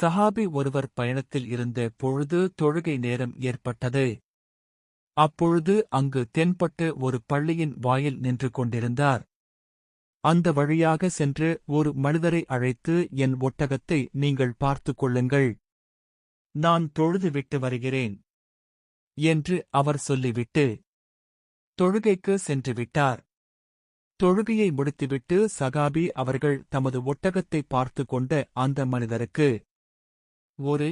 சஹாபி ஒருவர் பயணத்தில் இருந்த பொழுது தொழுகை நேரம் ஏற்பட்டது. அப்பொழுது அங்கு தென்பட்டு ஒரு பள்ளியின் வாயில் நின்று கொண்டிருந்தார். அந்த வழியாக சென்று ஒரு மனிதரை அழைத்து என் ஒட்டகத்தை நீங்கள் பார்த்துக் கொள்ளுங்கள். நான் தொழுதுவிட்டு வருகிறேன். என்று அவர் சொல்லிவிட்டு தொழுகைக்கு சென்று விட்டார். தொழுகையை முடித்துவிட்டு சகாபி அவர்கள் தமது ஒட்டகத்தை பார்த்து கொண்ட அந்த மனிதருக்கு ஒரு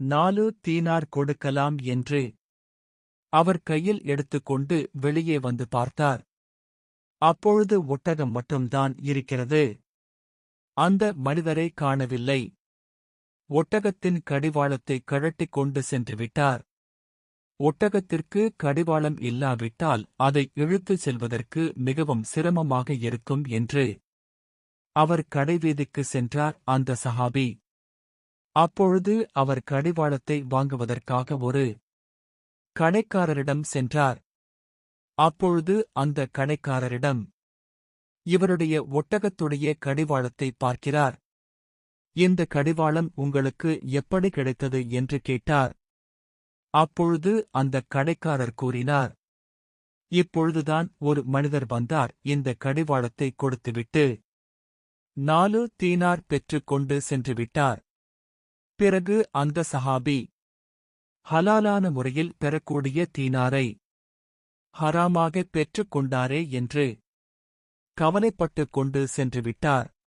நாலு தீனார் கொடுக்கலாம் என்று அவர் கையில் எடுத்துக்கொண்டு வெளியே வந்து பார்த்தார். அப்பொழுது ஒட்டகம் மட்டும்தான் இருக்கிறது. அந்த மனிதரை காணவில்லை. ஒட்டகத்தின் கடிவாளத்தை கழட்டிக் கொண்டு சென்று விட்டார். ஒட்டகத்திற்கு கடிவாளம் இல்லாவிட்டால் அதை இழுத்துச் செல்வதற்கு மிகவும் சிரமமாக இருக்கும் என்று அவர் கடைவீதிக்கு சென்றார் அந்த சஹாபி. அப்பொழுது அவர் கடிவாளத்தை வாங்குவதற்காக ஒரு கடைக்காரரிடம் சென்றார். அப்பொழுது அந்த கடைக்காரரிடம் இவருடைய ஒட்டகத்துடைய கடிவாளத்தை பார்க்கிறார். இந்த கடிவாளம் உங்களுக்கு எப்படி கிடைத்தது? என்று கேட்டார். அப்பொழுது அந்த கடைக்காரர் கூறினார் இப்பொழுதுதான் ஒரு மனிதர் வந்தார் இந்த கடிவாளத்தை கொடுத்துவிட்டு நாலு தீனார் பெற்றுக் கொண்டு சென்று விட்டார் பிறகு அந்த சஹாபி ஹலாலான முறையில் பெறக்கூடிய தீனாரை ஹராமாக பெற்றுக் கொண்டாரே என்று கவலைப்பட்டுக் கொண்டு சென்றுவிட்டார்.